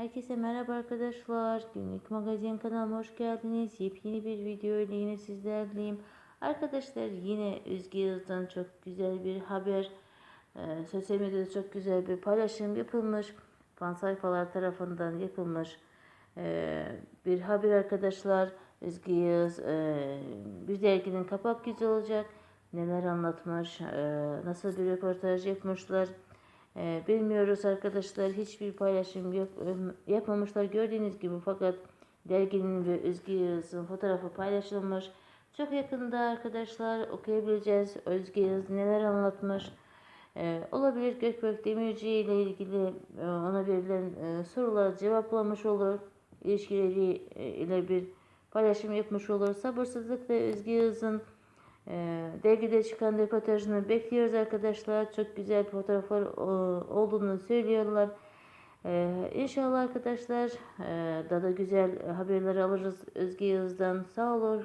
Herkese merhaba arkadaşlar. Günlük magazin kanalıma hoş geldiniz. Yepyeni bir video ile yine sizlerleyim. Arkadaşlar yine Özge Yaz'dan çok güzel bir haber. Ee, sosyal medyada çok güzel bir paylaşım yapılmış. Fan sayfalar tarafından yapılmış. Ee, bir haber arkadaşlar. Özge Yağız e, bir derginin kapak yüzü olacak. Neler anlatmış, e, nasıl bir röportaj yapmışlar. Ee, bilmiyoruz arkadaşlar hiçbir paylaşım yap, yapmamışlar gördüğünüz gibi fakat derginin ve Özge Yağız'ın fotoğrafı paylaşılmış. Çok yakında arkadaşlar okuyabileceğiz Özge Yağız neler anlatmış. Ee, olabilir Gökberk Demirci ile ilgili e, ona verilen e, soruları cevaplamış olur. İlişkileri e, ile bir paylaşım yapmış olur. Sabırsızlıkla Özge Yağız'ın e, dergide çıkan röportajını bekliyoruz arkadaşlar. Çok güzel fotoğraflar e, olduğunu söylüyorlar. E, inşallah arkadaşlar e, daha da güzel haberler alırız Özge Yağız'dan. Sağ olun.